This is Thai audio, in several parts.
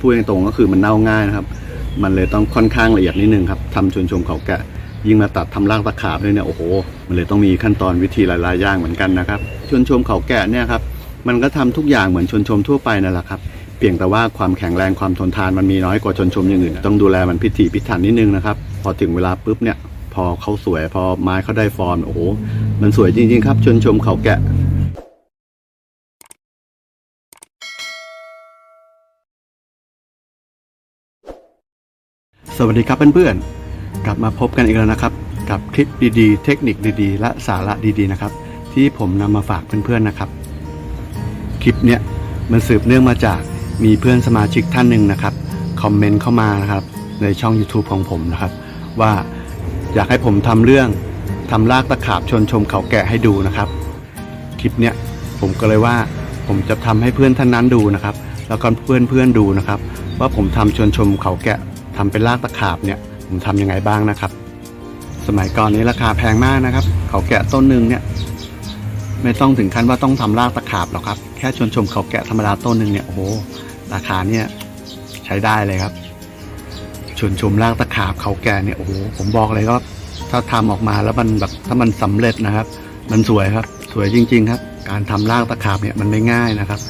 พูดตรงก็คือมันเน่าง่ายนะครับ มันเลยต้องค่อนข้างละเอียดนิดนึงครับทำชวนชมเขาแกะ ยิ่งมาตัดทำรากตะขาบด้วยเนี่ยโอ้โห มันเลยต้องมีขั้นตอนวิธีหลายๆอย่างเหมือนกันนะครับชวนชมเขาแกะเนี่ยครับมันก็ทำทุกอย่างเหมือนชนชมทั่วไปนั่นแหละครับเพียงแต่ว่าความแข็งแรงความทนทานมันมีน้อยกว่าชนชมอย่างอื่น ต้องดูแลมันพิถีพิถันนิดนึงนะครับ พอถึงเวลาปุ๊บเนี่ย พอเขาสวย พอไม้เขาได้ฟอร์มโอ้โหมันสวยจริงๆครับชนชมเขาแกะ สวัสดีครับเพื่อนๆ กลับมาพบกันอีกแล้วนะครับ กับคลิปดีๆ เทคนิคดีๆ และสาระดีๆนะครับ ที่ผมนำมาฝากเพื่อนๆนะครับ คลิปเนี้ยมันสืบเนื่องมาจากมีเพื่อนสมาชิกท่านหนึ่งนะครับคอมเมนต์เข้ามานะครับในช่อง YouTube ของผมนะครับ ว่าอยากให้ผมทำเรื่องทำลากตะขาบชนชมเขาแกะให้ดูนะครับ คลิปเนี้ยผมก็เลยว่าผมจะทำให้เพื่อนท่านนั้นดูนะครับ แล้วก็เพื่อนเพื่อนๆดูนะครับ ว่าผมทำชนชมเขาแกะ ทำเป็นลากตะขาบเนี่ย ผมทำยังไงบ้างนะครับ สมัยก่อนนี้ราคาแพงมากนะครับ เขาแกะต้นหนึ่งเนี่ย ไม่ต้องถึงขั้นว่าต้องทำลากตะขาบหรอกครับ แค่ชวนชมเขาแกะธรรมดาต้นหนึ่งเนี่ย โอ้โห ราคาเนี่ยใช้ได้เลยครับ ชวนชมลากตะขาบเขาแก่เนี่ย โอ้โห ผมบอกเลยว่าถ้าทำออกมาแล้วมันแบบถ้ามันสำเร็จนะครับ มันสวยครับ สวยจริง ๆ ครับ การทำลากตะขาบเนี่ยมันไม่ง่ายนะครับ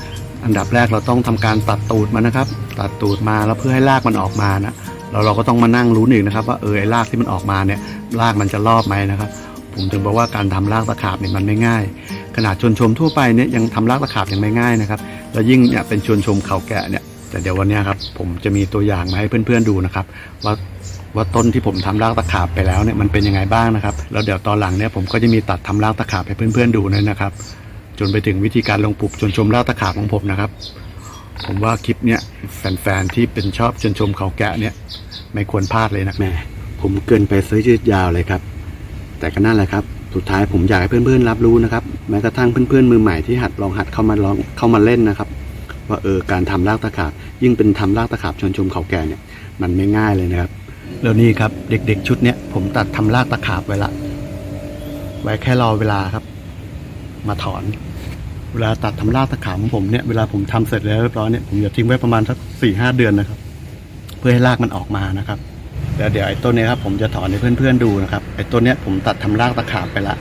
อันดับแรกเราต้องทำการตัดตูดมันนะครับ ตัดตูดมาแล้วเพื่อให้รากมันออกมานะ เราเราก็ต้องมานั่งรู้นึ่งนะครับ ว่าเออไอ้รากที่มันออกมาเนี่ยรากมันจะรอบไหมนะครับ ผมถึงบอกว่าการทำรากตะขาบเนี่ยมันไม่ง่าย ขนาดชนชมทั่วไปเนี่ยยังทำรากตะขาบยังไม่ง่ายนะครับแล้วยิ่งเนี่ยเป็นชนชมเขาแกะเนี่ยแต่เดี๋ยววันนี้ครับผมจะมีตัวอย่างมาให้เพื่อนๆดูนะครับว่าว่าต้นที่ผมทำรากตะขาบไปแล้วเนี่ยมันเป็นยังไงบ้างนะครับแล้วเดี๋ยวตอนหลังเนี่ยผมก็จะมีตัดทำรากตะขาบให้เพื่อนๆดูนะครับ จนไปถึงวิธีการลงปลูกชนชมรากตะขาบของผมนะครับ ผมว่าคลิปเนี่ยแฟนๆที่เป็นชอบชวนชมเขาแกะเนี่ย ไม่ควรพลาดเลยนะแม่ผมเกินไปซะยืดยาวเลยครับ แต่ก็นั่นแหละครับ สุดท้ายผมอยากให้เพื่อนๆรับรู้นะครับ แม้กระทั่งเพื่อนๆมือใหม่ที่หัดลองหัดเข้ามาลองเข้ามาเล่นนะครับ ว่าเออการทำรากตะขาบยิ่งเป็นทำรากตะขาบชนชมเขาแก่เนี่ย มันไม่ง่ายเลยนะครับแล้วนี่ครับเด็กๆชุดเนี้ยผมตัดทำรากตะขาบไว้ละ ไว้แค่รอเวลาครับ มาถอน เวลาตัดทำรากตะขาบของผมเนี่ยเวลาผมทำเสร็จแล้วเรียบร้อยเนี่ยผมจะทิ้งไว้ประมาณสักสี่ห้าเดือนนะครับ เพื่อให้รากมันออกมานะครับแล้วเดี๋ยวไอ้ต้นเนี้ยครับผมจะถอนให้เพื่อนๆดูนะครับไอ้ต้นเนี้ยผมตัดทำรากตะขาบไปละ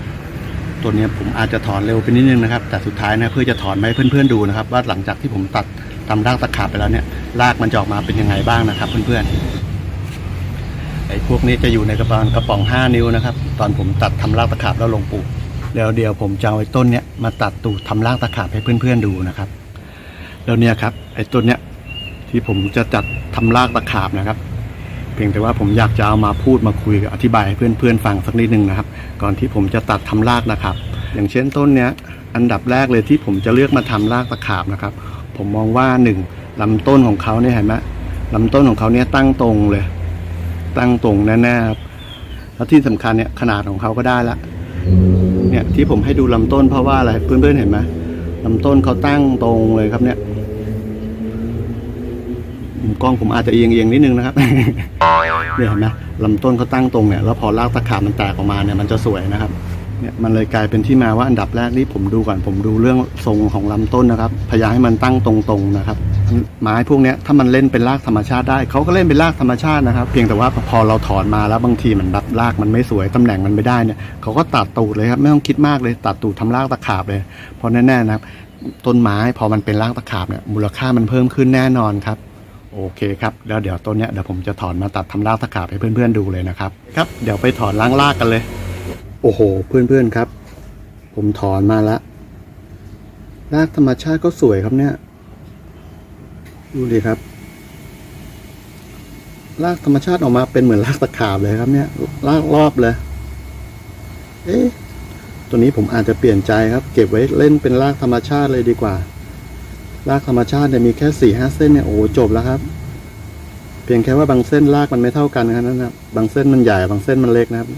ตัวเนี้ยผมอาจจะถอนเร็วไปนิดนึงนะครับ แต่สุดท้ายนะเพื่อจะถอนมาให้เพื่อนๆดูนะครับ ว่าหลังจากที่ผมตัดทำรากตะขาบไปแล้วเนี่ยรากมันจะออกมาเป็นยังไงบ้างนะครับ เพื่อนๆไอ้พวกนี้จะอยู่ในกระป๋องกระป๋อง 5 นิ้วนะครับ ตอนผมตัดทำรากตะขาบแล้วลงปลูก แล้วเดี๋ยวผมจะเอาไอ้ต้นเนี้ยมาตัดตูดทำรากตะขาบให้เพื่อนๆดูนะครับ แล้วเนี่ยครับ ไอ้ต้นเนี้ยที่ผมจะจัดทำรากตะขาบนะครับ เพียงแต่ว่าผมอยากจะเอามาพูดมาคุยกับอธิบายให้เพื่อนๆฟังสักนิดนึงนะครับ ก่อนที่ผมจะตัดทำรากนะครับ อย่างเช่นต้นเนี้ยอันดับแรกเลยที่ผมจะเลือกมาทำรากตะขาบนะครับ ผมมองว่าหนึ่งลำต้นของเขาเนี่ยเห็นไหมลำต้นของเขาเนี่ยตั้งตรงเลย ตั้งตรงแน่ๆครับแล้วที่สำคัญเนี่ยขนาดของเขาก็ได้ละ เนี่ยที่ผมให้ดูลำต้นเพราะว่าอะไรเพื่อนๆเห็นไหมลำต้นเขาตั้งตรงเลยครับเนี่ยกล้องผมอาจจะเอียงๆนิดนึงนะครับเนี่ยเห็นไหมลำต้นเขาตั้งตรงเนี่ยแล้วพอรากตะขาบมันแตกออกมาเนี่ยมันจะสวยนะครับเนี่ยมันเลยกลายเป็นที่มาว่าอันดับแรกที่ผมดูก่อนผมดูเรื่องทรงของลำต้นนะครับ พยายามให้มันตั้งตรงๆนะครับ ไม้พวกนี้ถ้ามันเล่นเป็นรากธรรมชาติได้เขาก็เล่นเป็นรากธรรมชาตินะครับ เพียงแต่ว่าพอเราถอนมาแล้วบางทีมันรับรากมันไม่สวยตำแหน่งมันไม่ได้เนี่ยเขาก็ตัดตูดเลยครับไม่ต้องคิดมากเลยตัดตูดทำรากตะขาบเลยเพราะแน่ๆนะครับต้นไม้พอมันเป็นรากตะขาบเนี่ยมูลค่ามันเพิ่มขึ้นแน่นอนครับโอเคครับแล้วเดี๋ยวต้นเนี้ยเดี๋ยวผมจะถอนมาตัดทำรากตะขาบให้เพื่อนๆดูเลยนะครับครับเดี๋ยวไปถอนล้างรากกันเลย โอ้โห เพื่อนๆครับ ผมถอนมาแล้วรากธรรมชาติก็สวยครับเนี่ย ดูดิครับ รากธรรมชาติออกมาเป็นเหมือนรากตะขาบเลยครับเนี่ยรากรอบเลย เอ๊ะตัวนี้ผมอาจจะเปลี่ยนใจครับ เก็บไว้เล่นเป็นรากธรรมชาติเลยดีกว่า รากธรรมชาติเนี่ยมีแค่สี่ห้าเส้นเนี่ยโอ้จบแล้วครับ เพียงแค่ว่าบางเส้นรากมันไม่เท่ากันแค่นั้นนะบางเส้นมันใหญ่บางเส้นมันเล็กนะครับ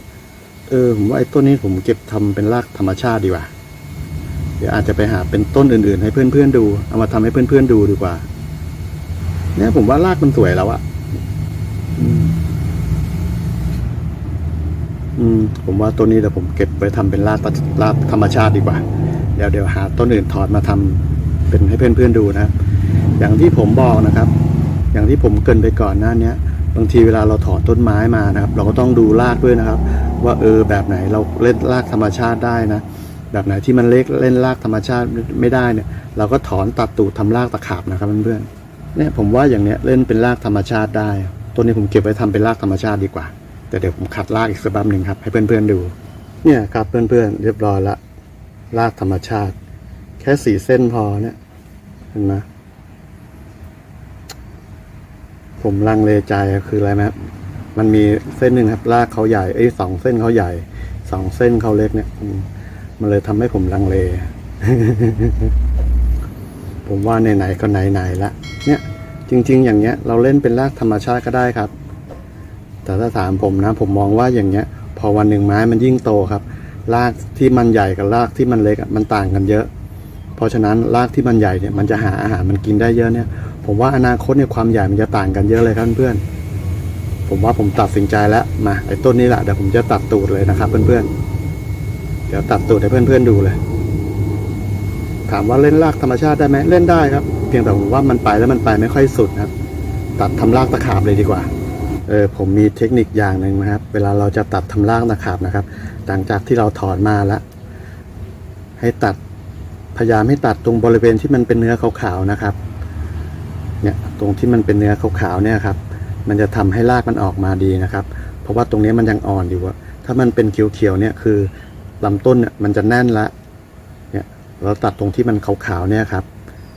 เออผมว่าไอ้ต้นนี้ผมเก็บทำเป็นรากธรรมชาติดีกว่า เดี๋ยวอาจจะไปหาเป็นต้นอื่นๆ ให้เพื่อนๆดู เอามาทำให้เพื่อนๆดูดีกว่า เนี่ยผมว่ารากมันสวยแล้วอะอืมอืมผมว่าต้นนี้เดี๋ยวผมเก็บไปทำเป็นรากตะรากธรรมชาติดีกว่า เดี๋ยวเดี๋ยวหาต้นอื่นถอดมาทำเป็นให้เพื่อนๆดูนะครับอย่างที่ผมบอกนะครับ อย่างที่ที่ผมเกรินไปก่อนหน้าเนี้ยบางทีเวลาเราถอนต้นไม้มานะครับ เราก็ต้องดูรากด้วยนะครับ ว่าเออแบบไหนเราเล่นรากธรรมชาติได้นะแบบไหนที่มันเล็กเล่นรากธรรมชาติไม่ได้เนี่ย เราก็ถอนตัดตูดทำรากตะขาบนะครับเพื่อนๆ เนี่ยผมว่าอย่างเนี้ยเล่นเป็นรากธรรมชาติได้ต้นนี้ผมเก็บไว้ทำเป็นรากธรรมชาติดีกว่า แต่เดี๋ยวผมขัดรากอีกสักแป๊บหนึ่งครับ ให้เพื่อนๆดู เนี่ยครับเพื่อนๆเรียบร้อยละรากธรรมชาติ แค่สี่เส้นพอเนี่ยเห็นไหมผมลังเลใจคืออะไรไหมครับมันมีเส้นหนึ่งครับรากเขาใหญ่ไอ้สองเส้นเขาใหญ่สองเส้นเขาเล็กเนี่ย มันเลยทำให้ผมลังเล ผมว่าไหนๆก็ไหนๆละเนี่ยจริง ๆ อย่างเงี้ยเราเล่นเป็นรากธรรมชาติก็ได้ครับ แต่ถ้าถามผมนะ ผมมองว่าอย่างเงี้ย พอวันหนึ่งไม้มันยิ่งโตครับรากที่มันใหญ่กับรากที่มันเล็กมันต่างกันเยอะ เพราะฉะนั้นรากที่มันใหญ่เนี่ยมันจะหาอาหารมันกินได้เยอะเนี่ย ผมว่าอนาคตเนี่ยความใหญ่มันจะต่างกันเยอะเลยครับเพื่อนๆผมว่าผมตัดสินใจแล้วมาไอ้ต้นนี้แหละเดี๋ยวผมจะตัดตูดเลยนะครับ เพื่อนๆเดี๋ยวตัดตูดให้เพื่อนๆดูเลย ถามว่าเล่นรากธรรมชาติได้ไหมเล่นได้ครับ เพียงแต่ผมว่ามันไปแล้วมันไปไม่ค่อยสุดนะครับ ตัดทำรากตะขาบเลยดีกว่าเออผมมีเทคนิคอย่างหนึ่งนะครับ เวลาเราจะตัดทำรากตะขาบนะครับ หลังจากที่เราถอนมาแล้วให้ตัดพยายามให้ตัดตรงบริเวณที่มันเป็นเนื้อขาวๆนะครับ เนี่ยตรงที่มันเป็นเนื้อขาวๆเนี่ยครับ มันจะทำให้รากมันออกมาดีนะครับ เพราะว่าตรงนี้มันยังอ่อนอยู่อะถ้ามันเป็นเขียวๆเนี่ยคือลำต้นเนี่ยมันจะแน่นละ เราตัดตรงที่มันขาวๆเนี่ยครับ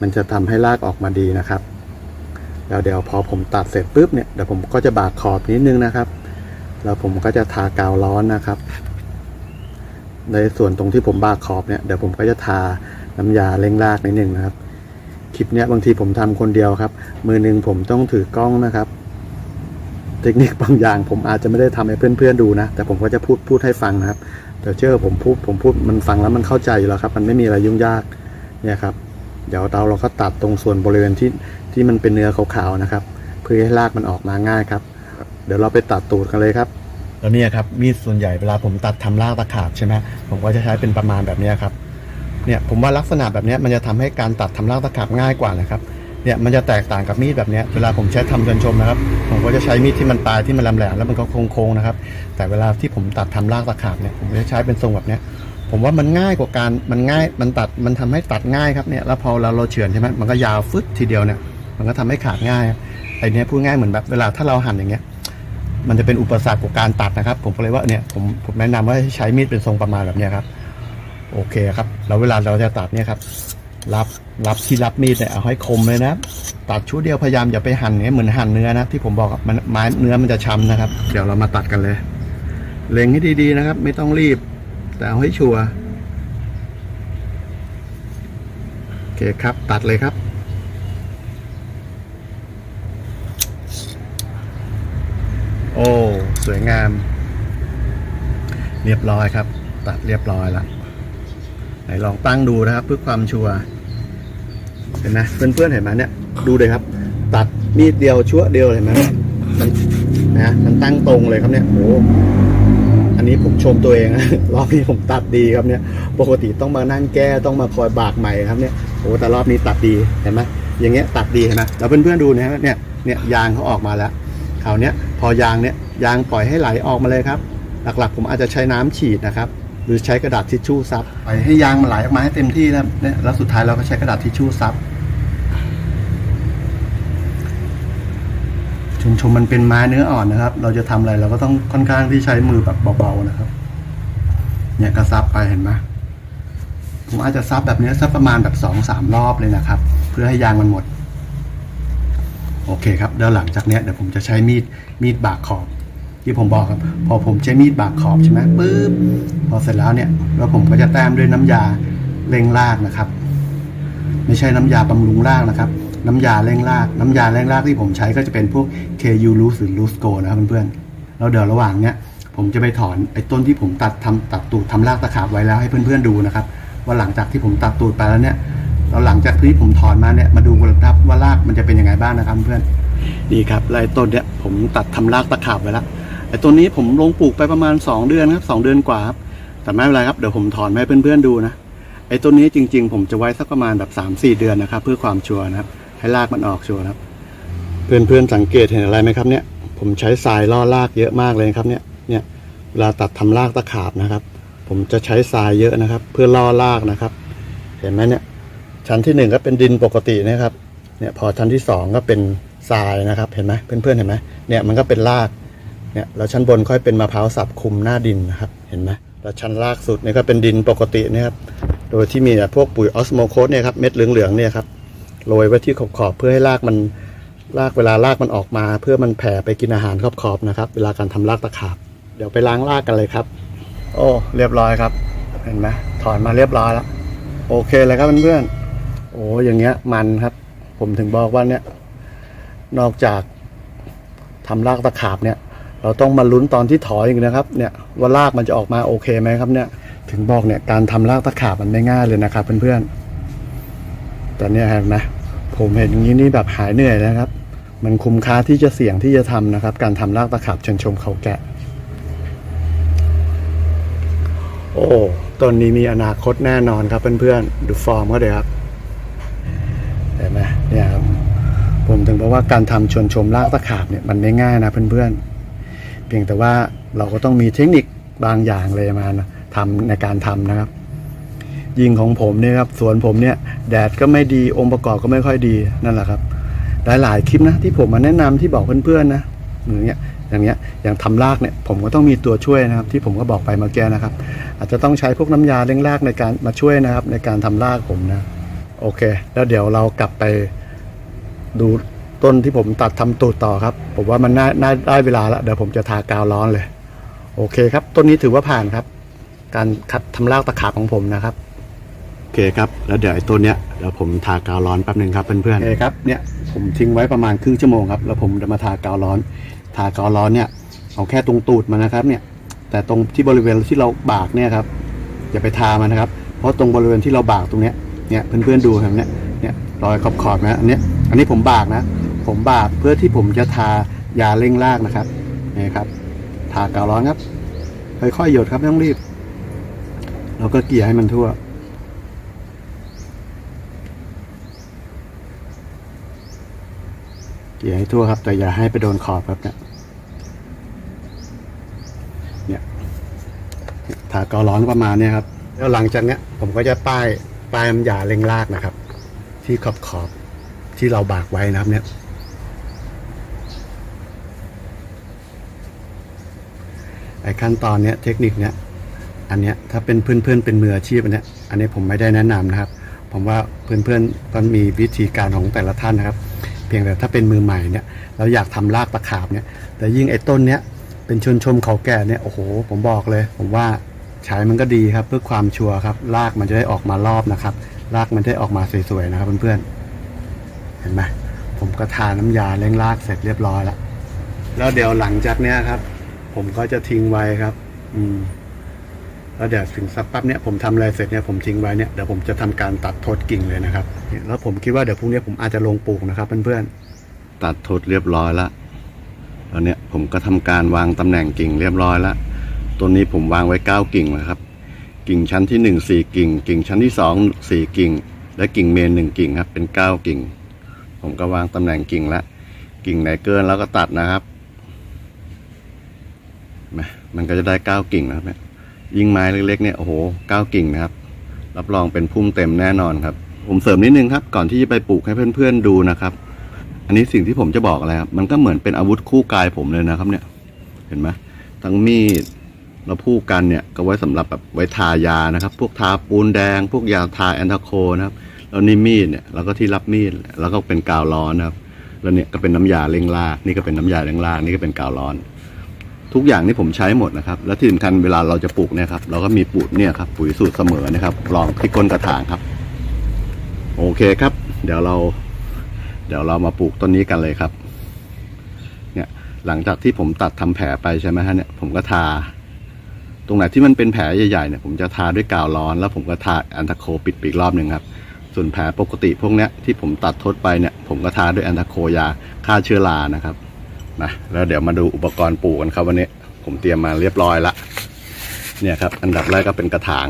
มันจะทำให้รากออกมาดีนะครับแล้วเดี๋ยวพอผมตัดเสร็จปุ๊บเนี่ยเดี๋ยวผมก็จะบากขอบนิดนึงนะครับ แล้วผมก็จะทากาวร้อนนะครับ ในส่วนตรงที่ผมบากขอบเนี่ยเดี๋ยวผมก็จะทาน้ำยาเร่งรากนิดนึงนะครับคลิปเนี้ยบางทีผมทำคนเดียวครับ มือหนึงผมต้องถือกล้องนะครับ เทคนิคบางอย่างผมอาจจะไม่ได้ทำให้เพื่อนๆดูนะ แต่ผมก็จะพูดพูดให้ฟังนะครับ แต่เชื่อผมพูดผมพูดมันฟังแล้วมันเข้าใจอยู่แล้วครับ มันไม่มีอะไรยุ่งยากเนี่ยครับ เดี๋ยวเราเราก็ตัดตรงส่วนบริเวณที่ที่มันเป็นเนื้อขาวๆนะครับ เพื่อให้รากมันออกมาง่ายครับ เดี๋ยวเราไปตัดตูดกันเลยครับแล้วเนี่ยครับมีดส่วนใหญ่เวลาผมตัดทำรากตะขาบใช่ไหมผมก็จะใช้เป็นประมาณแบบนี้ครับเนี่ยผมว่าลักษณะแบบนี้มันจะทำให้การตัดทำรากตะขาบง่ายกว่านะครับ เนี่ยมันจะแตกต่างกับมีดแบบนี้เวลาผมใช้ทำจนชมนะครับ ผมก็จะใช้มีดที่มันปลายที่มันแหลมๆแล้วมันก็โค้งๆนะครับ แต่เวลาที่ผมตัดทำรากตะขาบเนี่ยผมจะใช้เป็นทรงแบบนี้ผมว่ามันง่ายกว่าการมันง่ายมันตัดมันทำให้ตัดง่ายครับเนี่ยแล้วพอเราเราเฉือนใช่ไหมมันก็ยาวฟึดทีเดียวเนี่ย มันก็ทำให้ขาดง่ายไอเนี้พูดง่ายเหมือนแบบเวลาถ้าเราหั่นอย่างเงี้ยมันจะเป็นอุปสรรคกับการตัดนะครับ ผมก็เลยว่าเนี่ยผมผมแนะนำว่าให้ใช้มีดเป็นทรงประมาณแบบนี้ครับ โอเคครับ แล้วเวลาเราจะตัดเนี่ยครับ รับรับที่รับมีดเนี่ยเอาให้คมเลยนะตัดชุดเดียวพยายามอย่าไปหั่นเนี่ยเหมือนหั่นเนื้อนะที่ผมบอกมันไม้เนื้อมันจะช้ำนะครับ เดี๋ยวเรามาตัดกันเลย เล็งให้ดีๆนะครับ ไม่ต้องรีบ แต่เอาให้ชัวร์โอเคครับ ตัดเลยครับโอ้สวยงาม เรียบร้อยครับ ตัดเรียบร้อยแล้วไหนลองตั้งดูนะครับ เพื่อความชัวร์ เห็นไหมเพื่อนๆเห็นไหมเนี่ยดูเลยครับ ตัดมีดเดียวชั่วเดียวเห็นไหมมันนะมันตั้งตรงเลยครับเนี่ยโอ้อันนี้ผมชมตัวเองนะรอบนี้ผมตัดดีครับเนี่ย ปกติต้องมานั่งแก้ต้องมาคอยบากใหม่ครับเนี่ยโอ้แต่รอบนี้ตัดดีเห็นไหมอย่างเงี้ยตัดดีเห็นไหมแล้วเพื่อนๆดูนะฮะเนี่ยเนี่ยยางเขาออกมาแล้วคราวเนี้ยพอยางเนี้ยยางปล่อยให้ไหลออกมาเลยครับ หลักๆ ผมอาจจะใช้น้ำฉีดนะครับ หรือใช้กระดาษทิชชู่ซับปล่อยให้ยางมันไหลออกมาให้เต็มที่แล้วเนี่ยแล้วสุดท้ายเราก็ใช้กระดาษทิชชู่ซับ ชุมชมมันเป็นไม้เนื้ออ่อนนะครับ เราจะทำอะไรเราก็ต้องค่อนข้างที่ใช้มือแบบเบาๆนะครับ เนี่ยก็ซับไปเห็นไหมผมอาจจะซับแบบนี้สักประมาณแบบสองสามรอบเลยนะครับ เพื่อให้ยางมันหมด โอเคครับเดี๋ยวหลังจากเนี้ยเดี๋ยวผมจะใช้มีดมีดบากขอบ ที่ผมบอกครับ พอผมใช้มีดบากขอบใช่ไหมปึ๊บพอเสร็จแล้วเนี่ยแล้วผมก็จะแต้มด้วยน้ำยาเร่งรากนะครับ ไม่ใช่น้ำยาบำรุงรากนะครับ น้ำยาเร่งราก น้ำยาเร่งรากที่ผมใช้ก็จะเป็นพวก KU l u หรือ l u s c o นะครับเพื่อนๆแล้วเดี๋ยวระหว่างเนี้ยผมจะไปถอนไอ้ต้นที่ผมตัดทำตัดตูดทำรากตะขาบไว้แล้วให้เพื่อนๆดูนะครับว่าหลังจากที่ผมตัดตูดไปแล้วเนี่ยแล้วหลังจากที่ผมถอนมาเนี่ยมาดูกันครับว่ารากมันจะเป็นยังไงบ้างนะครับเพื่อนนี่ครับไอ้ต้นเนี่ยผมตัดทำรากตะขาบไว้แล้วไอ้ต้นนี้ผมลงปลูกไปประมาณ 2 เดือนครับสองเดือนกว่าครับแต่ไม่เป็นไรครับเดี๋ยวผมถอนมาให้เพื่อนๆดูนะไอ้ต้นนี้จริง ๆ ผมจะไว้สักประมาณแบบ3-4 เดือนนะครับเพื่อความชัวร์นะครับ ให้รากมันออกชัวร์ครับเพื่อนเพื่อนๆสังเกตเห็นอะไรไหมครับเนี่ย ผมใช้ทรายล่อรากเยอะมากเลยครับเนี่ย เนี่ยเวลาตัดทำรากตะขาบนะครับ ผมจะใช้ทรายเยอะนะครับ เพื่อล่อรากนะครับ เห็นไหมเนี่ย ชั้นที่หนึ่งก็เป็นดินปกตินะครับ เนี่ยพอชั้นที่สองก็เป็นทรายนะครับ เห็นไหมเพื่อนๆเห็นไหมเนี่ยมันก็เป็นราก เนี่ยแล้วชั้นบนค่อยเป็นมะพร้าวสับคุมหน้าดินนะครับ เห็นไหมแล้วชั้นรากสุดเนี่ยก็เป็นดินปกตินะครับ โดยที่มีพวกปุ๋ยออสโมโคสเนี่ยครับเม็ดเหลืองๆเนี่ยครับ โรยไว้ที่ขอบๆเพื่อให้รากมันรากเวลารากมันออกมา เพื่อมันแผ่ไปกินอาหารขอบๆนะครับ เวลาการทำรากตะขาบ เดี๋ยวไปล้างรากกันเลยครับ โอ้เรียบร้อยครับ เห็นไหมถอนมาเรียบร้อยแล้วโอเคเลยครับเพื่อนๆโอ้อย่างเงี้ยมันครับ ผมถึงบอกว่าเนี่ย นอกจากทำรากตะขาบเนี่ย เราต้องมาลุ้นตอนที่ถอยอีกนะครับ เนี่ยว่ารากมันจะออกมาโอเคไหมครับเนี่ย ถึงบอกเนี่ยการทำรากตะขาบมันไม่ง่ายเลยนะครับเพื่อนๆ ต่เนี่ยเห็นไหมผมเห็นอย่างนี้นี่แบบหายเหนื่อยแล้วครับ มันคุ้มค่าที่จะเสี่ยงที่จะทำนะครับ การทำรากตะขาบเชิญชมเขาแกะ โอ้ต้นนี้มีอนาคตแน่นอนครับเพื่อนๆ ดูฟอร์มก็เลยครับเห็นไหมเนี่ยครับผมถึงบอกว่าการทำชวนชมรากตะขาบเนี่ยมันไม่ง่ายนะเพื่อนๆ เพียงแต่ว่าเราก็ต้องมีเทคนิคบางอย่างเลยมานะทำในการทำนะครับ ยิงของผมเนี่ยครับสวนผมเนี่ยแดดก็ไม่ดีองค์ประกอบก็ไม่ค่อยดีนั่นแหละครับ หลายๆคลิปนะที่ผมมาแนะนำที่บอกเพื่อนๆนะอย่างเงี้ยอย่างเงี้ยอย่างทำรากเนี่ยผมก็ต้องมีตัวช่วยนะครับ ที่ผมก็บอกไปเมื่อกี้นะครับ อาจจะต้องใช้พวกน้ำยาเร่งรากในการมาช่วยนะครับ ในการทำรากผมนะ โอเค แล้วเดี๋ยวเรากลับไปดูต้นที่ผมตัดทำตูดต่อครับ ผมว่ามันน่านาได้เวลาแล้วเดี๋ยวผมจะทากาวร้อนเลย โอเคครับ ต้นนี้ถือว่าผ่านครับ การคัดทำรากตะขาบของผมนะครับ เคครับ แล้วเดี๋ยวไอ้ต้นเนี้ยเดี๋ยวผมทากาวร้อนแป๊บหนึ่งครับเพื่อนๆโอเคครับเนี่ยผมทิ้งไว้ประมาณครึ่งชั่วโมงครับแล้วผมจะมาทากาวร้อน ทากาวร้อนเนี่ยเอาแค่ตรงตูดมันนะครับเนี่ย แต่ตรงที่บริเวณที่เราบากเนี่ยครับอย่าไปทามันนะครับ เพราะตรงบริเวณที่เราบากตรงเนี้ยเนี่ยเพื่อนๆดูครับเนี่ยเนี่ยรอยขอบขอบๆนะอันเนี้ยอันนี้ผมบากนะ ผมบากเพื่อที่ผมจะทายาเร่งรากนะครับนี่ครับ ทากาวร้อนครับค่อยๆหยดครับไม่ต้องรีบเราก็เกลี่ยให้มันทั่ว กลี่ยให้ทั่วครับ แต่อย่าให้ไปโดนขอบครับเนี่ยเนี่ยทากาวร้อนประมาณเนี้ยครับ แล้วหลังจากเนี้ย ผมก็จะป้ายป้ายน้ำยาเร่งรากนะครับ ที่ขอบขอบที่เราบากไว้นะครับ เนี่ยไอ้ขั้นตอนเนี้ยเทคนิคเนี้ยอันเนี้ยถ้าเป็นเพื่อนๆเป็นมืออาชีพอันเนี้ยอันนี้ผมไม่ได้แนะนำนะครับ ผมว่าเพื่อนๆก็มีวิธีการของแต่ละท่านนะครับ พียงแต่ถ้าเป็นมือใหม่เนี่ยเราอยากทำรากตะขาบเนี่ยแต่ยิ่งไอ้ต้นเนี้ยเป็นชนชมเขาแก่เนี่ยโอ้โห ผมบอกเลย ผมว่าใช้มันก็ดีครับเพื่อความชัวร์ครับรากมันจะได้ออกมารอบนะครับรากมันได้ออกมาสวยๆนะครับเพื่อนๆเห็นไหมผมก็ทาน้ำยาเร่งรากเสร็จเรียบร้อยแล้วแล้วเดี๋ยวหลังจากเนี้ยครับ ผมก็จะทิ้งไว้ครับ อืม แล้วเดี๋ยวถึงสักแป๊บเนี้ยผมทำอะไรเสร็จเนี่ยผมทิ้งไว้เนี่ยเดี๋ยวผมจะทำการตัดทดกิ่งเลยนะครับแล้วผมคิดว่าเดี๋ยวพรุ่งนี้ผมอาจจะลงปลูกนะครับเพื่อนๆตัดทดเรียบร้อยแล้วแล้วเนี่ยผมก็ทำการวางตำแหน่งกิ่งเรียบร้อยแล้วต้นนี้ผมวางไว้เก้ากิ่งนะครับ กิ่งชั้นที่หนึ่งสี่กิ่ง กิ่งชั้นที่สองสี่กิ่ง และกิ่งเมนหนึ่งกิ่งครับเป็นเก้ากิ่ง ผมก็วางตำแหน่งกิ่งล้วกิ่งไหนเกินแล้วก็ตัดนะครับนไหมมันก็จะได้เก้ากิ่งนะครับเนี่ย ยิ่งไม้เล็กๆเนี่ยโอ้โหเก้ากิ่งนะครับ รับรองเป็นพุ่มเต็มแน่นอนครับ ผมเสริมนิดนึงครับ ก่อนที่จะไปปลูกให้เพื่อนๆดูนะครับ อันนี้สิ่งที่ผมจะบอกอะไรครับมันก็เหมือนเป็นอาวุธคู่กายผมเลยนะครับ เนี่ย เห็นไหมทั้งมีดแล้วผู้กันเนี่ยก็ไว้สำหรับแบบไว้ทายานะครับ พวกทาปูนแดง พวกยาทาแอนทาโคนะครับแล้วนี่มีดเนี่ยแล้วก็ที่รับมีดแล้วก็เป็นกาวร้อนนะครับ แล้วเนี่ยก็เป็นน้ำยาเร่งรากนี่ก็เป็นน้ำยาเร่งรากนี่ก็เป็นกาวร้อน ทุกอย่างนี่ผมใช้หมดนะครับ และที่สำคัญเวลาเราจะปลูกเนี่ยครับเราก็มีปุ๋ยเนี่ยครับปุ๋ยสูตรเสมอนะครับรองที่ก้นกระถางครับ โอเคครับ เดี๋ยวเรา เดี๋ยวเรามาปลูกต้นนี้กันเลยครับ เนี่ยหลังจากที่ผมตัดทำแผลไปใช่ไหมฮะเนี่ยผมก็ทา ตรงไหนที่มันเป็นแผลใหญ่ๆเนี่ยผมจะทาด้วยกาวร้อน แล้วผมก็ทาแอนตาโคปิดปีกรอบหนึ่งครับส่วนแผลปกติพวกเนี้ยที่ผมตัดทดไปเนี่ยผมก็ทาด้วยแอนตาโคยาฆ่าเชื้อรานะครับ นะแล้วเดี๋ยวมาดูอุปกรณ์ปลูกกันครับวันนี้ ผมเตรียมมาเรียบร้อยละเนี่ยครับอันดับแรกก็เป็นกระถาง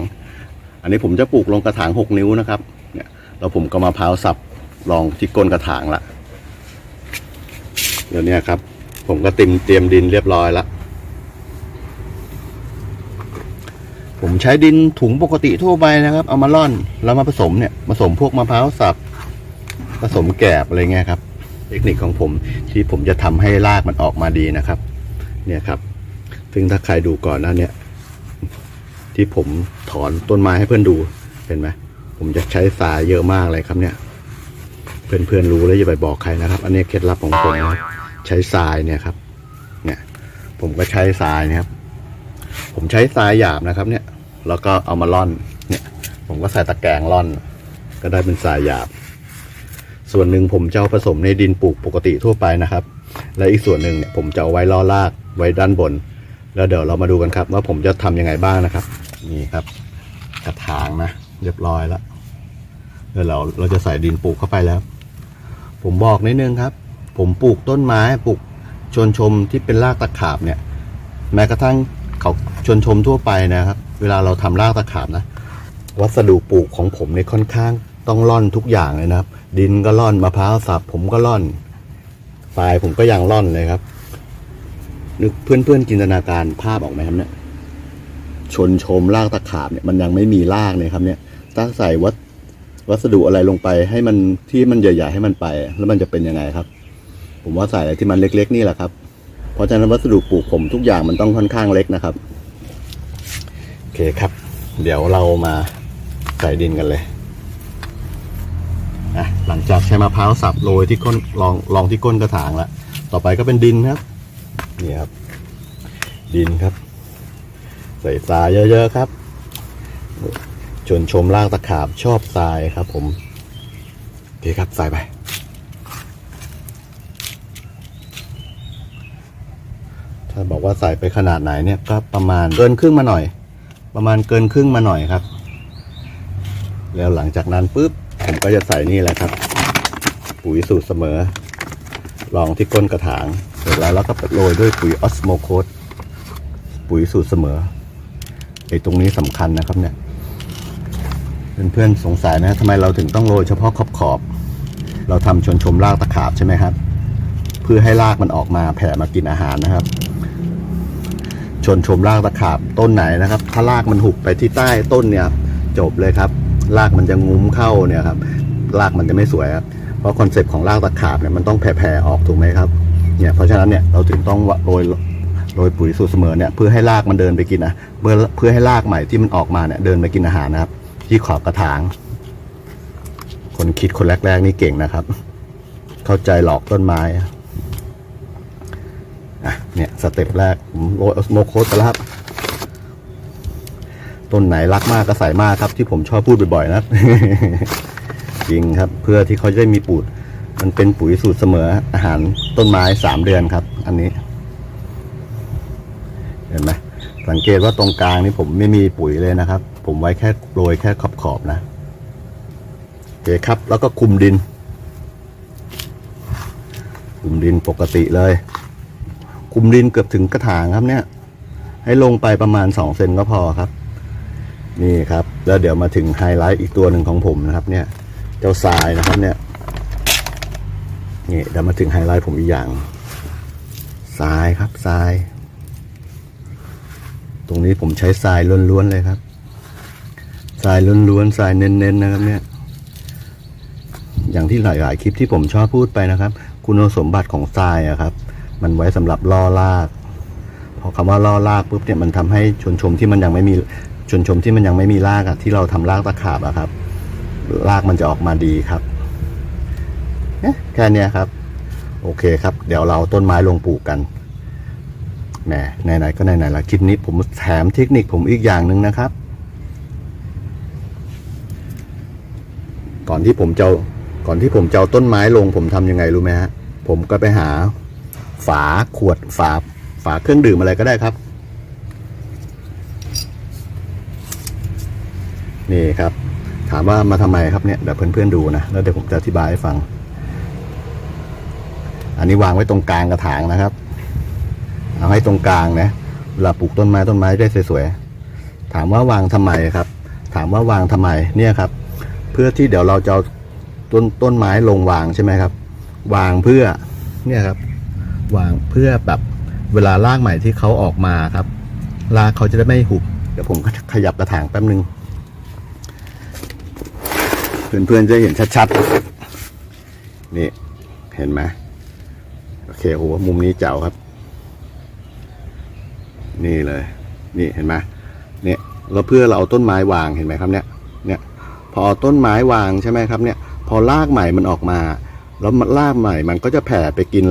อันนี้ผมจะปลูกลงกระถางหกนิ้วนะครับเนี่ยแล้วผมก็มาพร้าวสับรองที่ก้นกระถางละเดี๋ยวนี้ครับ ผมก็เตรียมเตรียมดินเรียบร้อยแล้วผมใช้ดินถุงปกติทั่วไปนะครับ เอามาร่อนแล้วมาผสมเนี่ยผสมพวกมะพร้าวสับผสมแกบอะไรเงี้ยครับ ทคนิคของผมที่ผมจะทำให้รากมันออกมาดีนะครับ เนี่ยครับ ซึ่งถ้าใครดูก่อนหน้าเนี่ย ที่ผมถอนต้นไม้ให้เพื่อนดูเห็นไหมผมจะใช้ทรายเยอะมากเลยครับเนี่ย เพื่อนๆรู้แล้วอย่าไปบอกใครนะครับ อันนี้เคล็ดลับของผมนะใช้ทรายเนี่ยครับ เนี่ย ผมก็ใช้ทรายนะครับ ผมใช้ทรายหยาบนะครับ เนี่ย แล้วก็เอามาร่อน เนี่ย ผมก็ใส่ตะแกรงร่อน ก็ได้เป็นทรายหยาบ ส่วนหนึ่งผมจะเอาผสมในดินปลูกปกติทั่วไปนะครับ และอีกส่วนหนึ่งเนี่ยผมจะเอาไว้ล่อรากไว้ด้านบน แล้วเดี๋ยวเรามาดูกันครับ ว่าผมจะทำยังไงบ้างนะครับ นี่ครับ กระถางนะเรียบร้อยแล้วเดี๋ยวเราเราจะใส่ดินปลูกเข้าไปแล้ว ผมบอกนิดนึงครับ ผมปลูกต้นไม้ปลูกชนชมที่เป็นรากตะขาบเนี่ย แม้กระทั่งเขาชนชมทั่วไปนะครับ เวลาเราทำรากตะขาบนะ วัสดุปลูกของผมเนี่ยค่อนข้าง ต้องร่อนทุกอย่างเลยนะครับ ดินก็ร่อนมะพร้าวสับผมก็ร่อนทรายผมก็ยังร่อนเลยครับ นึกเพื่อนเพื่อนๆจินตนาการภาพออกไหมครับเนี่ย ชนชมรากตะขาบเนี่ยมันยังไม่มีรากเลยครับเนี่ยถ้าใส่วัสวัสดุอะไรลงไป ให้มันที่มันใหญ่ๆให้มันไป แล้วมันจะเป็นยังไงครับ ผมว่าใส่อะไรที่มันเล็ก ๆ นี่แหละครับ เพราะฉะนั้นวัสดุปลูกผมทุกอย่างมันต้องค่อนข้างเล็กนะครับโอเคครับ เดี๋ยวเรามาใส่ดินกันเลย อะหลังจากใช้มะพร้าวสับโรยที่ก้นลองลองที่ก้นกระถางล้วต่อไปก็เป็นดินครับนี่ครับ ดินครับ ใส่ทรายเยอะๆครับ ชวนชมรากตะขาบชอบทรายครับ ผมโอเคครับใส่ไปถ้าบอกว่าใส่ไปขนาดไหนเนี่ยก็ประมาณเกินครึ่งมาหน่อย ประมาณเกินครึ่งมาหน่อยครับ แล้วหลังจากนั้นปุ๊บ ผมก็จะใส่นี่แหละครับ ปุ๋ยสูตรเสมอรองที่ก้นกระถางเสร็จแล้วแล้วก็โรยด้วยปุ๋ยออสโมโคสปุ๋ยสูตรเสมอไอ้ตรงนี้สำคัญนะครับเนี่ยเพื่อนๆสงสัยนะทำไมเราถึงต้องโรยเฉพาะขอบขอบๆเราทำชนชมรากตะขาบใช่ไหมครับ เพื่อให้รากมันออกมาแผ่มากินอาหารนะครับ ชนชมรากตะขาบต้นไหนนะครับ ถ้ารากมันหุบไปที่ใต้ต้นเนี่ยจบเลยครับ รากมันจะงุ้มเข้าเนี่ยครับรากมันจะไม่สวยครับเพราะคอนเซปต์ของรากตะขาบเนี่ยมันต้องแผ่ๆออกถูกไหมครับเนี่ยเพราะฉะนั้นเนี่ยเราถึงต้องโรยโรยปุ๋ยสูตรเสมอเนี่ยเพื่อให้รากมันเดินไปกินนะเพื่อเพื่อให้รากใหม่ที่มันออกมาเนี่ยเดินไปกินอาหารนะครับ ที่ขอบกระถาง คนคิดคนแรกๆนี่เก่งนะครับ เข้าใจหลอกต้นไม้อะเนี่ยสเต็ปแรกผมโรยโมโคสไปแล้วครับ ต้นไหนรักมากก็ใส่มากครับ ที่ผมชอบพูดบ่อยๆนะจริงครับ เพื่อที่เขาจะได้มีปุ๋ยมันเป็นปุ๋ยสูตรเสมออาหารต้นไม้สามเดือนครับ อันนี้ เห็นไหมสังเกตว่าตรงกลางนี่ผมไม่มีปุ๋ยเลยนะครับ ผมไว้แค่โรยแค่ขอบๆนะโอเคครับ แล้วก็คุมดิน คุมดินปกติเลย คุมดินเกือบถึงกระถางครับเนี่ย ให้ลงไปประมาณสองเซนก็พอครับ นี่ครับ แล้วเดี๋ยวมาถึงไฮไลท์อีกตัวหนึ่งของผมนะครับ เนี่ย เจ้าทรายนะครับเนี่ยนี่เดี๋ยวมาถึงไฮไลท์ผมอีกอย่างทรายครับทราย ตรงนี้ผมใช้ทรายล้วนๆเลยครับทรายล้วนๆทรายเน้นๆนะครับ เนี่ย อย่างที่หลายๆคลิปที่ผมชอบพูดไปนะครับ คุณสมบัติของทรายอะครับ มันไว้สำหรับล่อรากพอคำว่าล่อรากปุ๊บเนี่ยมันทำให้ชนชมที่มันยังไม่มี ชนชมที่มันยังไม่มีรากอะที่เราทำรากตะขาบอะครับ รากมันจะออกมาดีครับแค่นี้ครับ โอเคครับ เดี๋ยวเราต้นไม้ลงปลูกกันแหมไหนๆก็ไหนๆละคลิปนี้ผมแถมเทคนิคผมอีกอย่างหนึ่งนะครับ ก่อนที่ผมจะก่อนที่ผมจะเอาต้นไม้ลง ผมทำยังไงรู้ไหมฮะผมก็ไปหา ฝาขวดฝาฝาเครื่องดื่มอะไรก็ได้ครับ นี่ครับ ถามว่ามาทำไมครับเนี่ยเดี๋ยวเพื่อนๆดูนะแล้วเดี๋ยวผมจะอธิบายให้ฟัง อันนี้วางไว้ตรงกลางกระถางนะครับ เอาให้ตรงกลางนะเวลาปลูกต้นไม้ต้นไม้ได้สวยๆถามว่าวางทำไมครับ ถามว่าวางทำไมเนี่ยครับ เพื่อที่เดี๋ยวเราจะต้นต้นไม้ลงวางใช่ไหมครับ วางเพื่อเนี่ยครับ วางเพื่อแบบเวลารากใหม่ที่เขาออกมาครับรากเขาจะได้ไม่หุบเดี๋ยวผมก็ขยับกระถางแป๊บนึง เพื่อนๆจะเห็นชัดๆ นี่ เห็นไหมโอเคโอ้โหมุมนี้เจ๋วครับ นี่เลย นี่เห็นไหมเนี่ยแล้วเพื่อเราเอาต้นไม้วางเห็นไหมครับเนี่ย เนี่ย พอต้นไม้วางใช่ไหมครับเนี่ย พอรากใหม่มันออกมา แล้วรากใหม่มันก็จะแผ่ไปกิน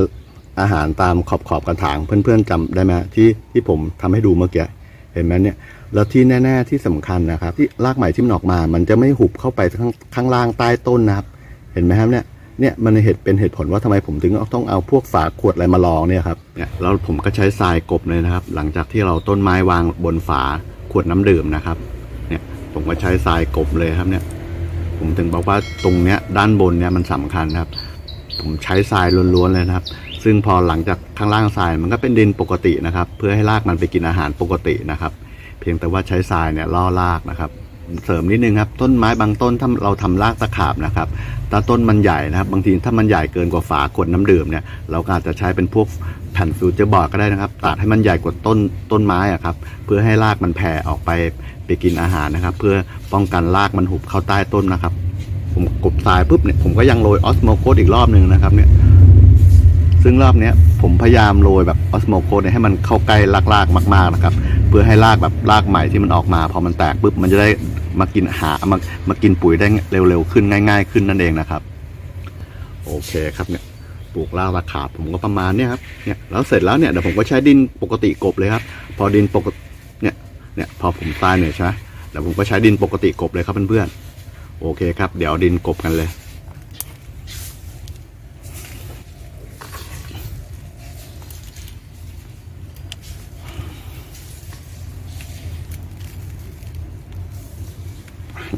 อาหารตามขอบขอบกระถางเพื่อนๆจำได้ไหมที่ที่ผมทำให้ดูเมื่อกี้เห็นไหมเนี่ย แล้วที่แน่ๆที่สำคัญนะครับ ที่รากใหม่ที่มันออกมา มันจะไม่หุบเข้าไปข้างข้างล่างใต้ต้นนะครับ เห็นไหมครับเนี่ยเนี่ยมันเหตุเป็นเหตุผลว่าทำไมผมถึงต้องเอาพวกฝาขวดอะไรมาลองเนี่ยครับเนี่ยแล้วผมก็ใช้ทรายกบเลยนะครับ หลังจากที่เราต้นไม้วางบนฝาขวดน้ำดื่มนะครับ เนี่ยผมก็ใช้ทรายกบเลยครับเนี่ย ผมถึงบอกว่าตรงเนี้ยด้านบนเนี่ยมันสำคัญครับ ผมใช้ทรายล้วนๆเลยนะครับ ซึ่งพอหลังจากข้างล่างทรายมันก็เป็นดินปกตินะครับ เพื่อให้รากมันไปกินอาหารปกตินะครับ เพียงแต่ว่าใช้ทรายเนี่ยล่อรากนะครับ เสริมนิดนึงครับ ต้นไม้บางต้นถ้าเราทำรากตะขาบนะครับถ้าต้นมันใหญ่นะครับ บางทีถ้ามันใหญ่เกินกว่าฝาขวดน้ำดื่มเนี่ยเราก็อาจจะใช้เป็นพวกแผ่นฟิวเจอร์บอร์ดก็ได้นะครับ ตัดให้มันใหญ่กว่าต้นต้นไม้อะครับ เพื่อให้รากมันแผ่ออกไปไปกินอาหารนะครับ เพื่อป้องกันรากมันหุบเข้าใต้ต้นนะครับ ผมกบทรายปุ๊บเนี่ยผมก็ยังโรยออสโมโคสอีกรอบหนึ่งนะครับเนี่ยซึ่งรอบเนี้ยผมพยายามโรยแบบออสโมโคสเนี่ยให้มันเข้าใกล้รากๆมาก ๆนะครับ พื่อให้รากแบบรากใหม่ที่มันออกมา พอมันแตกปุ๊บมันจะได้มากินหามามากินปุ๋ยได้เร็วๆขึ้นง่าย ๆ ขึ้นนั่นเองนะครับ โอเคครับเนี่ยปลูกรากตะขาบผมก็ประมาณเนี้ยครับเนี่ยแล้วเสร็จแล้วเนี่ยเดี๋ยวผมก็ใช้ดินปกติกบเลยครับ พอดินปกติเนี่ยเนี่ยพอผมทรายเนี่ยใช่ไหมเดี๋ยวผมก็ใช้ดินปกติกบเลยครับเพื่อนๆโอเคครับ เดี๋ยวดินกบกันเลย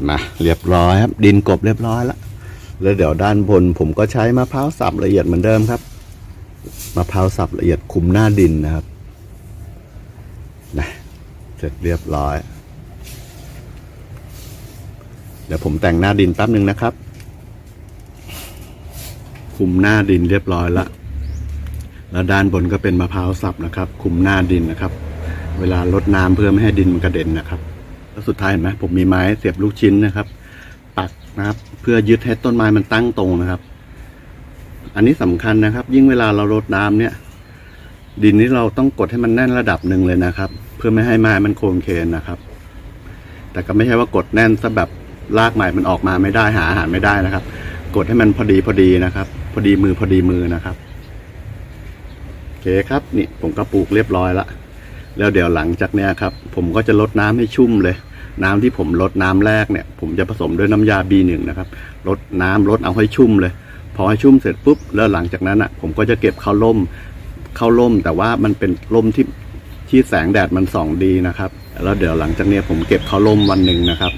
มาเรียบร้อยครับ ดินกบเรียบร้อยแล้วแล้วเดี๋ยวด้านบนผมก็ใช้มะพร้าวสับละเอียดเหมือนเดิมครับมะพร้าวสับละเอียดคุมหน้าดินนะครับนะเสร็จเรียบร้อย เดี๋ยวผมแต่งหน้าดินแป๊บหนึ่งนะครับ คุมหน้าดินเรียบร้อยแล้วแล้วด้านบนก็เป็นมะพร้าวสับนะครับ คุมหน้าดินนะครับ เวลาลดน้ำเพื่อไม่ให้ดินมันกระเด็นนะครับ แล้วสุดท้ายเห็นไหมผมมีไม้เสียบลูกชิ้นนะครับปักนะครับเพื่อยึดให้ต้นไม้มันตั้งตรงนะครับ อันนี้สำคัญนะครับ ยิ่งเวลาเรารดน้ำเนี่ย ดินนี้เราต้องกดให้มันแน่นระดับหนึ่งเลยนะครับ เพื่อไม่ให้ไม้มันโคนเคนนะครับ แต่ก็ไม่ใช่ว่ากดแน่นซะแบบรากใหม่มันออกมาไม่ได้หาอาหารไม่ได้นะครับ กดให้มันพอดีพอดีนะครับ พอดีมือพอดีมือนะครับโอเคครับนี่ผมก็ปลูกเรียบร้อยละ แล้วเดี๋ยวหลังจากเนี้ยครับ ผมก็จะลดน้ำให้ชุ่มเลย น้ำที่ผมลดน้ำแรกเนี่ย ผมจะผสมด้วยน้ำยา B1 นะครับลดน้ำลดเอาให้ชุ่มเลย พอให้ชุ่มเสร็จปุ๊บแล้วหลังจากนั้นอะ ผมก็จะเก็บเข้าร่มเข้าร่ม แต่ว่ามันเป็นร่มที่ที่แสงแดดมันส่องดีนะครับ แล้วเดี๋ยวหลังจากเนี้ยผมเก็บเข้าร่มวันหนึ่งนะครับ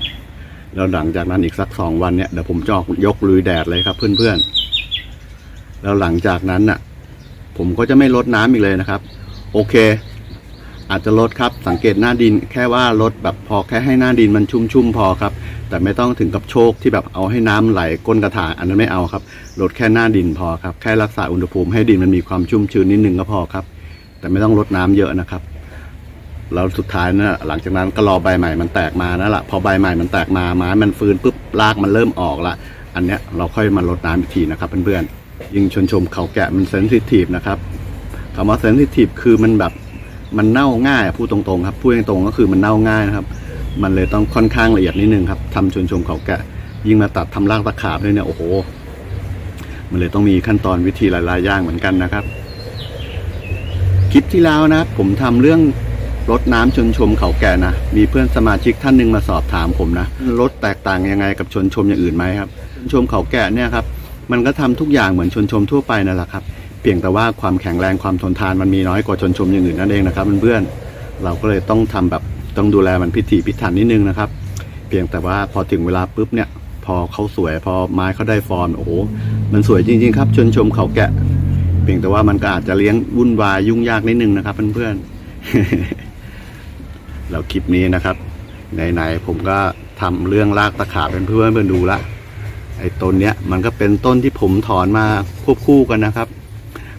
แล้วหลังจากนั้นอีกสักสองวันเนี่ยเดี๋ยวผมจะออกยกลุยแดดเลยครับเพื่อนๆแล้วหลังจากนั้นน่ะ ผมก็จะไม่ลดน้ำอีกเลยนะครับ โอเค อาจจะลดครับสังเกตหน้าดินแค่ว่าลดแบบพอแค่ให้หน้าดินมันชุ่มๆพอครับ แต่ไม่ต้องถึงกับโชคที่แบบเอาให้น้ำไหลก้นกระถางอันนั้นไม่เอาครับลดแค่หน้าดินพอครับแค่รักษาอุณหภูมิให้ดินมันมีความชุ่มชื้นนิดนึงก็พอครับ แต่ไม่ต้องลดน้ำเยอะนะครับแล้วสุดท้ายนะหลังจากนั้นก็รอใบใหม่มันแตกมานั่นแหละพอใบใหม่มันแตกมาไม้มันฟื้นปุ๊บรากมันเริ่มออกละ อันเนี้ยเราค่อยมาลดน้ำอีกทีนะครับเพื่อนๆยิ่งชนชมเขาแกะมันเซนซิทีฟนะครับคำว่าเซนซิทีฟคือมันแบบ มันเน่าง่ายพูดตรงๆครับพูดตรงๆก็คือมันเน่าง่ายนะครับ มันเลยต้องค่อนข้างละเอียดนิดนึงครับทำชนชมเขาแกะยิ่งมาตัดทำรากตะขาบด้วยเนี่ยโอ้โห มันเลยต้องมีขั้นตอนวิธีหลายๆอย่างเหมือนกันนะครับ คลิปที่แล้วนะผมทำเรื่องรดน้ำชนชมเขาแก่นะมีเพื่อนสมาชิกท่านหนึ่งมาสอบถามผมนะรถแตกต่างยังไงกับชนชมอย่างอื่นไหมครับชนชมเขาแก่เนี่ยครับ มันก็ทำทุกอย่างเหมือนชนชมทั่วไปนั่นแหละครับ เพียงแต่ว่าความแข็งแรงความทนทานมันมีน้อยกว่าชนชมอย่างอื่นนั่นเองนะครับเพื่อนๆเราก็เลยต้องทำแบบต้องดูแลมันพิถีพิถันนิดนึงนะครับ เพียงแต่ว่าพอถึงเวลาปุ๊บเนี่ยพอเขาสวยพอไม้เขาได้ฟอร์มโอ้โหมันสวยจริง ๆ ครับชนชมเขาแกะ เพียงแต่ว่ามันก็อาจจะเลี้ยงวุ่นวายยุ่งยากนิดนึงนะครับเพื่อนๆแล้วคลิปนี้นะครับไหนๆผมก็ทำเรื่องลากตะขาบเป็นเพื่อนเพื่อนดูละไอ้ต้นเนี้ยมันก็เป็นต้นที่ผมถอนมาควบคู่กันนะครับ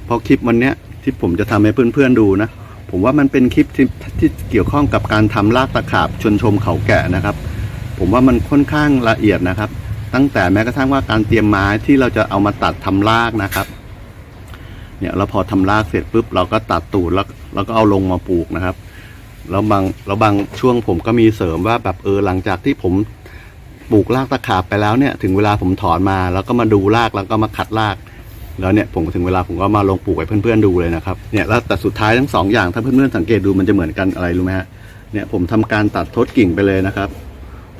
เพราะคลิปวันเนี้ยที่ผมจะทำให้เพื่อนๆดูนะ ผมว่ามันเป็นคลิปที่ที่เกี่ยวข้องกับการทำลากตะขาบชนชมเขาแกะนะครับ ผมว่ามันค่อนข้างละเอียดนะครับ ตั้งแต่แม้กระทั่งว่าการเตรียมไม้ที่เราจะเอามาตัดทำรากนะครับ เนี่ยเราพอทำรากเสร็จปุ๊บเราก็ตัดตูดแล้วเราก็เอาลงมาปลูกนะครับแล้วบางแล้วบางช่วงผมก็มีเสริมว่าแบบเออหลังจากที่ผมปลูกรากตะขาบไปแล้วเนี่ย ถึงเวลาผมถอนมาแล้วก็มาดูรากแล้วก็มาขัดราก แล้วเนี่ยผมถึงเวลาผมก็มาลงปลูกให้เพื่อนๆดูเลยนะครับเนี่ยแล้วแต่สุดท้ายทั้งสองอย่างถ้าเพื่อนๆสังเกตดูมันจะเหมือนกันอะไรรู้ไหมฮะเนี่ยผมทำการตัดทดกิ่งไปเลยนะครับ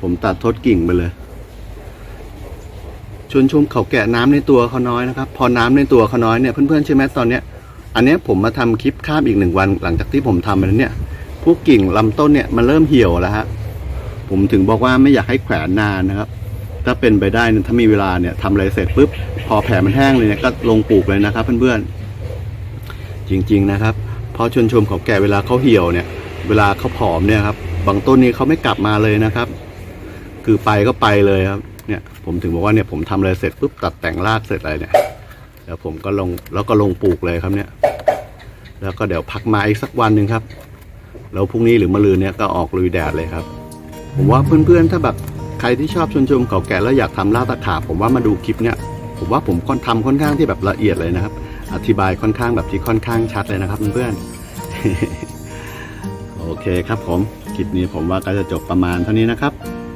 ผมตัดทดกิ่งไปเลยชวนชมเขาแกะน้ำในตัวเขาน้อยนะครับ พอน้ำในตัวเขาน้อยเนี่ยเพื่อนๆใช่ไหมตอนเนี้ยอันนี้ผมมาทำคลิปข้ามอีกหนึ่งวัน หลังจากที่ผมทำไปแล้วเนี่ยพวกกิ่งลำต้นเนี่ยมันเริ่มเหี่ยวแล้วฮะผมถึงบอกว่าไม่อยากให้แขวนนานนะครับ ถ้าเป็นไปได้เนี่ยถ้ามีเวลาเนี่ยทำอะไรเสร็จปุ๊บพอแผลมันแห้งเลยเนี่ยก็ลงปลูกเลยนะครับ เพื่อนๆจริง ๆนะครับเพอชนชมเขาแก่เวลาเขาเหี่ยวเนี่ย เวลาเขาผอมเนี่ยครับบางต้นนี้เขาไม่กลับมาเลยนะครับ คือไปก็ไปเลยครับเนี่ยผมถึงบอกว่าเนี่ยผมทำอะไรเสร็จปุ๊บตัดแต่งรากเสร็จอะไรเนี่ยแล้วผมก็ลงแล้วก็ลงปลูกเลยครับเนี่ย แล้วก็เดี๋ยวพักมาอีกสักวันหนึ่งครับ แล้วพรุ่งนี้หรือมะรืนเนี่ยก็ออกลุยแดดเลยครับ ผมว่าเพื่อนๆถ้าแบบ ใครที่ชอบชมชมเขาแก่แล้วอยากทำล่าตะขาบผมว่ามาดูคลิปเนี่ยผมว่าผมค่อนทำค่อนข้างที่แบบละเอียดเลยนะครับ อธิบายค่อนข้างแบบที่ค่อนข้างชัดเลยนะครับเพื่อนๆโอเคครับผมคลิปนี้ผมว่าก็จะจบประมาณเท่านี้นะครับ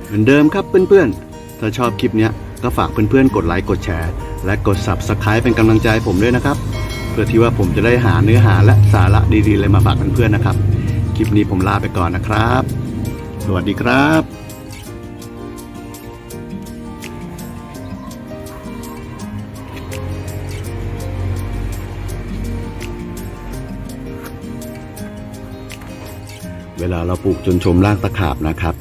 เหมือนเดิมครับเพื่อนๆถ้าชอบคลิปเนี้ยก็ฝากเพื่อนๆกดไลค์กดแชร์ และกด subscribe เป็นกำลังใจให้ผมด้วยนะครับ เพื่อที่ว่าผมจะได้หาเนื้อหาและสาระดีๆเลยมาฝากเพื่อนๆนะครับ คลิปนี้ผมลาไปก่อนนะครับ สวัสดีครับ วลาเราปลูกจนชมรากตะขาบนะครับ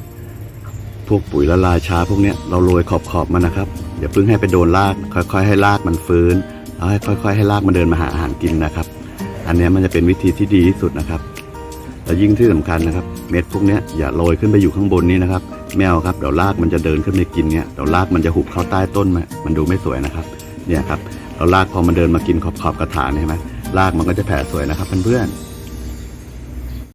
พวกปุ๋ยละลายช้าพวกเนี้ยเราโรยขอบๆมันนะครับอย่าเพิ่งให้ไปโดนรากค่อยๆ ให้รากมันฟื้นแล้วให้ค่อย ๆ ให้รากมันเดินมาหาอาหารกินนะครับ อันเนี้ยมันจะเป็นวิธีที่ดีที่สุดนะครับแต่ยิ่งที่สำคัญนะครับ เม็ดพวกเนี้ยอย่าโรยขึ้นไปอยู่ข้างบนนี้นะครับแมวครับเดี๋ยวรากมันจะเดินขึ้นไปกินเนี่ยเดี๋ยวรากมันจะหุบเข้าใต้ต้นมามันดูไม่สวยนะครับ เนี่ยครับเรารากพอมันเดินมากินขอบๆกระถางเนี่ยเห็นไหมรากมันก็จะแผ่สวยนะครับเพื่อนๆ